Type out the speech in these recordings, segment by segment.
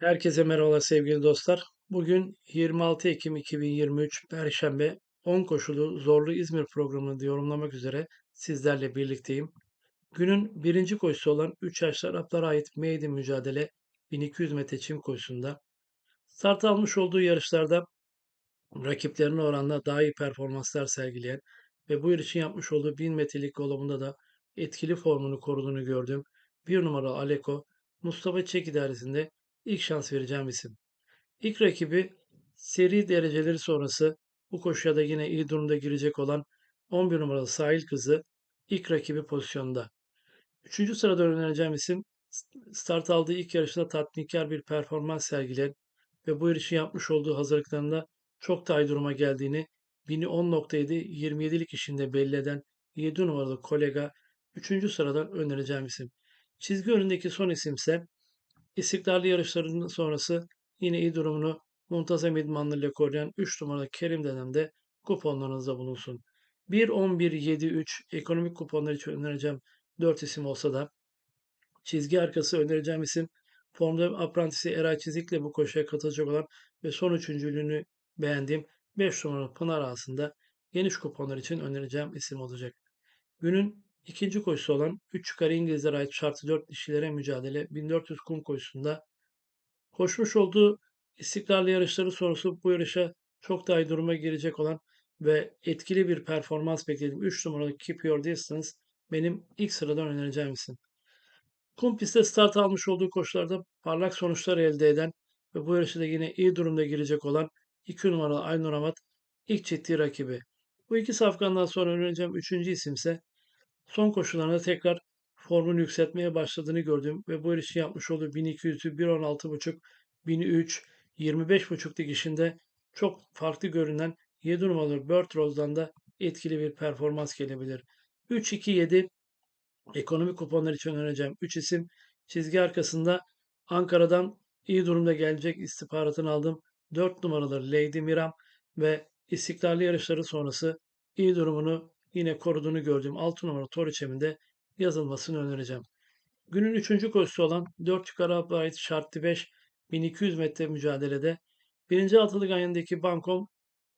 Herkese merhaba sevgili dostlar. Bugün 26 Ekim 2023 Perşembe 10 koşulu Zorlu İzmir programını yorumlamak üzere sizlerle birlikteyim. Günün birinci koşusu olan 3 yaşlı Araplara ait Maiden mücadele 1200 metre çim koşusunda start almış olduğu yarışlarda rakiplerine oranla daha iyi performanslar sergileyen ve bu yarışın yapmış olduğu 1000 metrelik golomunda da etkili formunu koruduğunu gördüğüm bir numaralı Aleko Mustafa Çek idaresinde ilk şans vereceğim isim. İlk rakibi seri dereceleri sonrası bu koşuya da yine iyi durumda girecek olan 11 numaralı Sahil Kızı ilk rakibi pozisyonda. Üçüncü sırada önereceğim isim start aldığı ilk yarışta tatminkar bir performans sergileyen ve bu yarışın yapmış olduğu hazırlıklarında çok daha iyi duruma geldiğini 1010.7 27'lik işinde belli eden 7 numaralı kolega 3. sıradan önereceğim isim. Çizgi önündeki son isimse istikrarlı yarışlarının sonrası yine iyi durumunu muntazam idmanlı ile koruyan 3 numaralı Kerim denemde kuponlarınızda bulunsun. 1-11-7-3 ekonomik kuponlar için önereceğim 4 isim olsa da çizgi arkası önereceğim isim formda aprantisi Eray Çizik'le bu koşuya katılacak olan ve son üçüncülüğünü beğendiğim 5 numaralı Pınar ağasında geniş kuponlar için önereceğim isim olacak. Günün ikinci koşusu olan 3 yukarı İngilizlere ait şartı 4 dişilere mücadele 1400 kum koşusunda koşmuş olduğu istikrarlı yarışları sonrası bu yarışa çok daha iyi duruma girecek olan ve etkili bir performans beklediğim 3 numaralı Keep Your Distance benim ilk sıradan önereceğim isim. Kum pistte start almış olduğu koşularda parlak sonuçlar elde eden ve bu yarışta yine iyi durumda girecek olan 2 numaralı Aynur Amat ilk ciddi rakibi. Bu iki safkandan sonra önereceğim üçüncü isimse son koşularında tekrar formunu yükseltmeye başladığını gördüm ve bu yarışı yapmış olduğu 1200'ü 1.16.5, 1003, 25.5 dikişinde çok farklı görünen 7 numaralı Bird Rose'dan da etkili bir performans gelebilir. 3-2-7 ekonomi kuponlar için önereceğim 3 isim. Çizgi arkasında Ankara'dan iyi durumda gelecek istihbaratını aldım. 4 numaraları Lady Miram ve istikrarlı yarışları sonrası iyi durumunu yine koruduğunu gördüğüm 6 numaralı Toriçem'in de yazılmasını önereceğim. Günün 3. koşusu olan 4 yukarı ait şartlı 5 1200 metre mücadelede 1. altılı ganyanındaki Bankom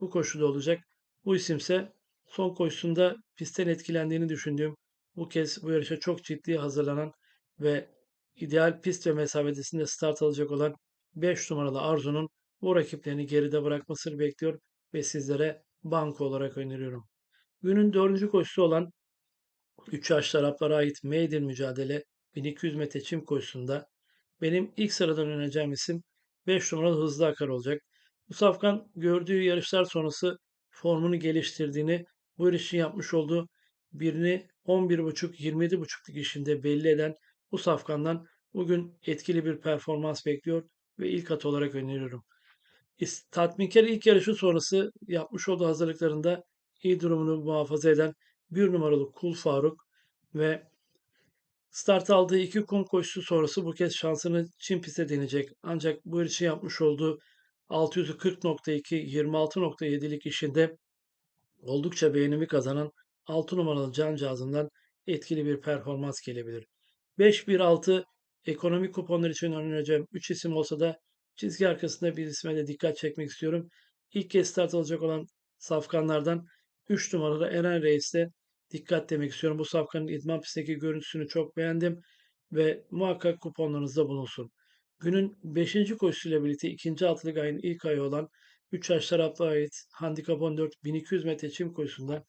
bu koşuda olacak. Bu isimse son koşusunda pistten etkilendiğini düşündüğüm bu kez bu yarışa çok ciddi hazırlanan ve ideal pist ve mesafesinde start alacak olan 5 numaralı Arzu'nun bu rakiplerini geride bırakmasını bekliyor ve sizlere banko olarak öneriyorum. Günün dördüncü koşusu olan 3 yaş Araplara ait Maiden mücadele 1200 metre çim koşusunda benim ilk sıradan önereceğim isim 5 numaralı Hızlı Akar olacak. Bu safkan gördüğü yarışlar sonrası formunu geliştirdiğini, bu yarışın yapmış olduğu birini 11.5-27.5'lık işinde belli eden bu safkandan bugün etkili bir performans bekliyor ve ilk at olarak öneriyorum. Tatminkar ilk yarışı sonrası yapmış olduğu hazırlıklarında iyi durumunu muhafaza eden bir numaralı Kul Faruk ve start aldığı iki kum koşusu sonrası bu kez şansını Çin piste deneyecek. Ancak bu yarışı yapmış olduğu 640.2 26.7'lik işinde oldukça beğenimi kazanan 6 numaralı Cancağız'ından etkili bir performans gelebilir. 5-1-6 ekonomik kuponlar için önereceğim 3 isim olsa da çizgi arkasında bir isme de dikkat çekmek istiyorum. İlk kez start alacak olan safkanlardan 3 numaralı Eren Reis'te dikkat demek istiyorum. Bu safkanın idman pistteki görüntüsünü çok beğendim ve muhakkak kuponlarınızda bulunsun. Günün 5. koşusuyla birlikte 2. altılık ayın ilk ayı olan 3 yaş taraflı ait handikap 14 1200 metre çim koşusunda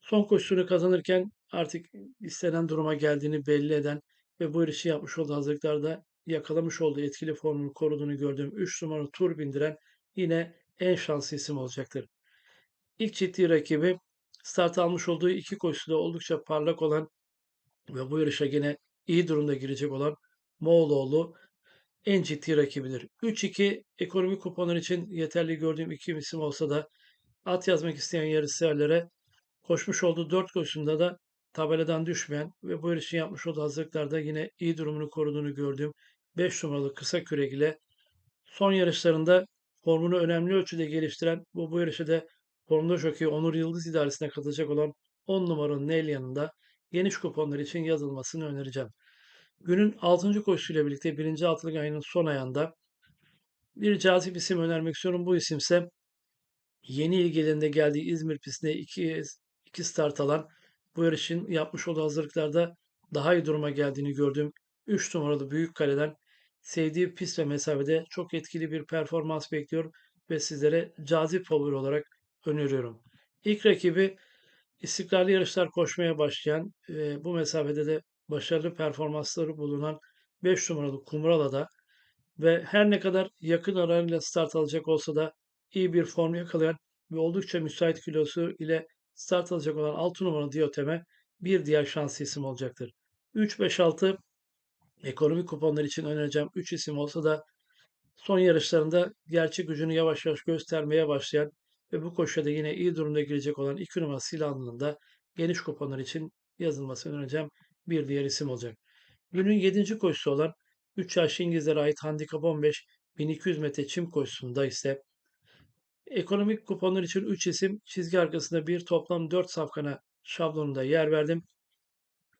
son koşusunu kazanırken artık istenen duruma geldiğini belli eden ve bu yarışı yapmış olduğu hazırlıklarda yakalamış olduğu etkili formunu koruduğunu gördüğüm 3 numaralı tur bindiren yine en şanslı isim olacaktır. İlk ciddi rakibi start almış olduğu iki koşuda oldukça parlak olan ve bu yarışa yine iyi durumda girecek olan Moğoloğlu en ciddi rakibidir. 3-2 ekonomi kuponları için yeterli gördüğüm iki isim olsa da at yazmak isteyen yarışseverlere koşmuş olduğu 4 koşusunda da tabeladan düşmeyen ve bu yarışın yapmış olduğu hazırlıklarda yine iyi durumunu koruduğunu gördüğüm 5 numaralı kısa kürek son yarışlarında formunu önemli ölçüde geliştiren bu bu yarışı da formda jockey Onur Yıldız idaresine katılacak olan 10 numaralı Nail yanında geniş kuponlar için yazılmasını önereceğim. Günün 6. koşusuyla birlikte birinci altılık ayının son ayında bir cazip isim önermek istiyorum. Bu isimse yeni ilgilerinde geldiği İzmir pistinde iki, iki start alan bu yarışın yapmış olduğu hazırlıklarda daha iyi duruma geldiğini gördüğüm 3 numaralı Büyük Kale'den sevdiği pist ve mesafede çok etkili bir performans bekliyor ve sizlere cazip favori olarak öneriyorum. İlk rakibi istikrarlı yarışlar koşmaya başlayan e, bu mesafede de başarılı performansları bulunan 5 numaralı Kumrala'da ve her ne kadar yakın arayla start alacak olsa da iyi bir form yakalayan ve oldukça müsait kilosu ile start alacak olan 6 numaralı Diotem'e bir diğer şanslı isim olacaktır. 3-5-6 ekonomik kuponlar için önereceğim 3 isim olsa da son yarışlarında gerçek gücünü yavaş yavaş göstermeye başlayan ve bu koşuda yine iyi durumda girecek olan 2 numaralı Silahlı'nın da geniş kuponlar için yazılmasını önereceğim bir diğer isim olacak. Günün 7. koşusu olan 3 yaşlı İngilizlere ait handikap 15 1200 metre çim koşusunda ise ekonomik kuponlar için 3 isim çizgi arkasında bir toplam 4 safkana şablonunda yer verdim.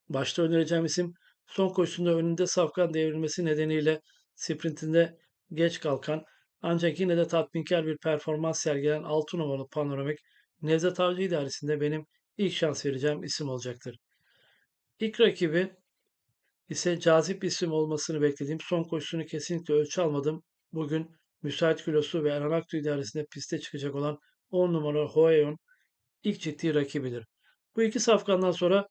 Başta önereceğim isim son koşusunda önünde safkan devrilmesi nedeniyle sprintinde geç kalkan ancak yine de tatminkar bir performans sergilen 6 numaralı panoramik Nevzat Avcı idaresinde benim ilk şans vereceğim isim olacaktır. İlk rakibi ise cazip isim olmasını beklediğim son koşusunu kesinlikle ölçü almadım. Bugün müsait kilosu ve Erhan Aktu idaresinde piste çıkacak olan 10 numara Hoeon ilk ciddi rakibidir. Bu iki safkandan sonra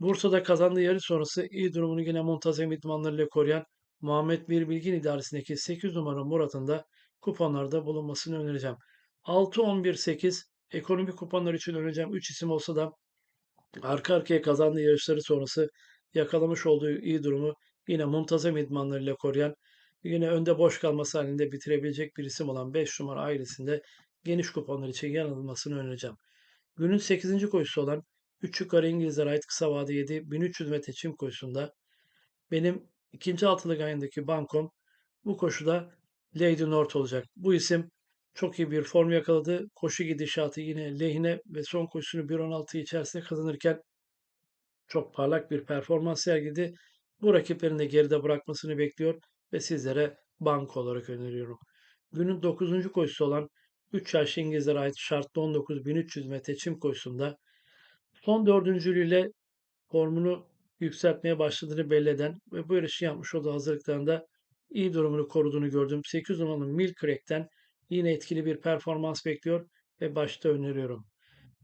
Bursa'da kazandığı yarış sonrası iyi durumunu yine muntazam idmanlarıyla koruyan Muhammed Bir Bilgin idaresindeki 8 numara Murat'ın da kuponlarda bulunmasını önereceğim. 6-11-8 ekonomik kuponlar için önereceğim 3 isim olsa da arka arkaya kazandığı yarışları sonrası yakalamış olduğu iyi durumu yine muntazam idmanlarıyla koruyan yine önde boş kalması halinde bitirebilecek bir isim olan 5 numara ailesinde geniş kuponlar için yanılmasını önereceğim. Günün 8. koşusu olan 3 yukarı İngilizlere ait kısa vade 7 1300 metre çim koşusunda benim ikinci altılık ayındaki bankom bu koşuda Lady North olacak. Bu isim çok iyi bir form yakaladı. Koşu gidişatı yine lehine ve son koşusunu 1.16 içerisinde kazanırken çok parlak bir performans sergiledi. Bu rakiplerini de geride bırakmasını bekliyor ve sizlere banko olarak öneriyorum. Günün 9. koşusu olan 3 yaş İngilizlere ait şartlı 19.300 metre çim koşusunda son dördüncülüğüyle formunu yükseltmeye başladığını belli eden ve bu yarışı yapmış olduğu hazırlıklarında iyi durumunu koruduğunu gördüm. 8 numaralı Milcrack'ten yine etkili bir performans bekliyor ve başta öneriyorum.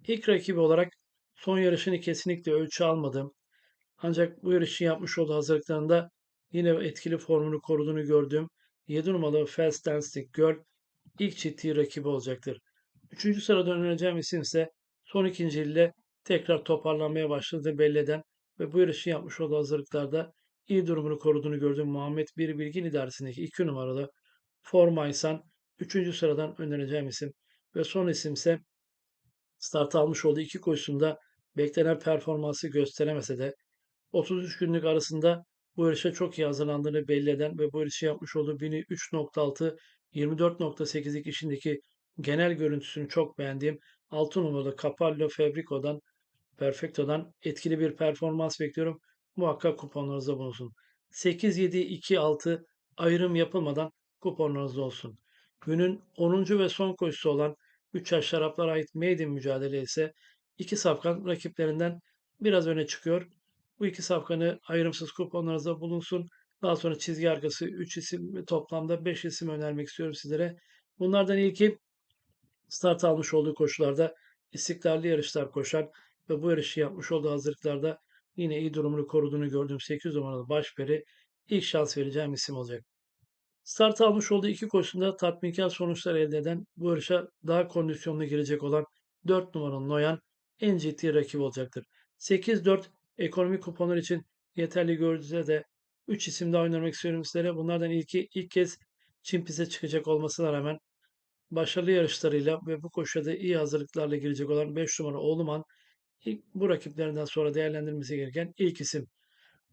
İlk rakibi olarak son yarışını kesinlikle ölçü almadım. Ancak bu yarışı yapmış olduğu hazırlıklarında yine etkili formunu koruduğunu gördüğüm 7 numaralı Fast Dancing Girl ilk ciddi rakibi olacaktır. Üçüncü sırada önereceğim isim ise son ikinci ile tekrar toparlanmaya başladığı belli eden ve bu yarışı yapmış olduğu hazırlıklarda iyi durumunu koruduğunu gördüğüm Muhammed Bir Bilgin idaresindeki 2 numaralı Formaysan 3. sıradan önereceğim isim ve son isim ise start almış olduğu iki koşusunda beklenen performansı gösteremese de 33 günlük arasında bu yarışa çok iyi hazırlandığını belli eden ve bu yarışı yapmış olduğu 3.6 24.8'lik işindeki genel görüntüsünü çok beğendiğim 6 numaralı Capallo Fabrico'dan Perfecto'dan etkili bir performans bekliyorum. Muhakkak kuponlarınızda bulunsun. 8, 7, 2, 6 ayrım yapılmadan kuponlarınızda olsun. Günün 10. ve son koşusu olan 3 yaş şaraplara ait maiden mücadele ise iki safkan rakiplerinden biraz öne çıkıyor. Bu iki safkanı ayrımsız kuponlarınızda bulunsun. Daha sonra çizgi arkası 3 isim toplamda 5 isim önermek istiyorum sizlere. Bunlardan ilki start almış olduğu koşularda istikrarlı yarışlar koşan ve bu yarışı yapmış olduğu hazırlıklarda yine iyi durumunu koruduğunu gördüğüm 8 numaralı Başperi ilk şans vereceğim isim olacak. Start almış olduğu iki koşusunda tatminkar sonuçlar elde eden bu yarışa daha kondisyonlu girecek olan 4 numaralı Noyan en ciddi rakip olacaktır. 8-4 ekonomik kuponlar için yeterli gördüğünde de 3 isim daha oynamak istiyorum sizlere. Bunlardan ilki ilk kez Çin piste çıkacak olmasına rağmen başarılı yarışlarıyla ve bu koşuda iyi hazırlıklarla girecek olan 5 numara Oğluman bu rakiplerinden sonra değerlendirmesi gereken ilk isim.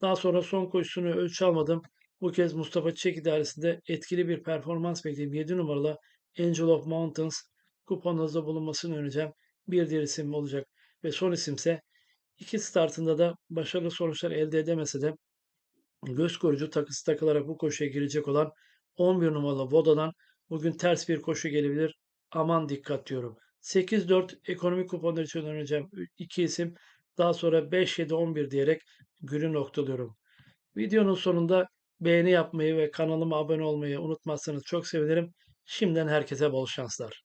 Daha sonra son koşusunu ölçü almadım. Bu kez Mustafa Çiçek idaresinde etkili bir performans beklediğim 7 numaralı Angel of Mountains kuponunuzda bulunmasını önereceğim. Bir diğer isim olacak. Ve son isimse iki startında da başarılı sonuçlar elde edemese de Göz koruyucu takısı takılarak bu koşuya girecek olan 11 numaralı Voda'dan bugün ters bir koşu gelebilir. Aman dikkat diyorum. 8-4 ekonomik kuponlar için önereceğim iki isim. Daha sonra 5-7-11 diyerek günü noktalıyorum. Videonun sonunda beğeni yapmayı ve kanalıma abone olmayı unutmazsanız çok sevinirim. Şimdiden herkese bol şanslar.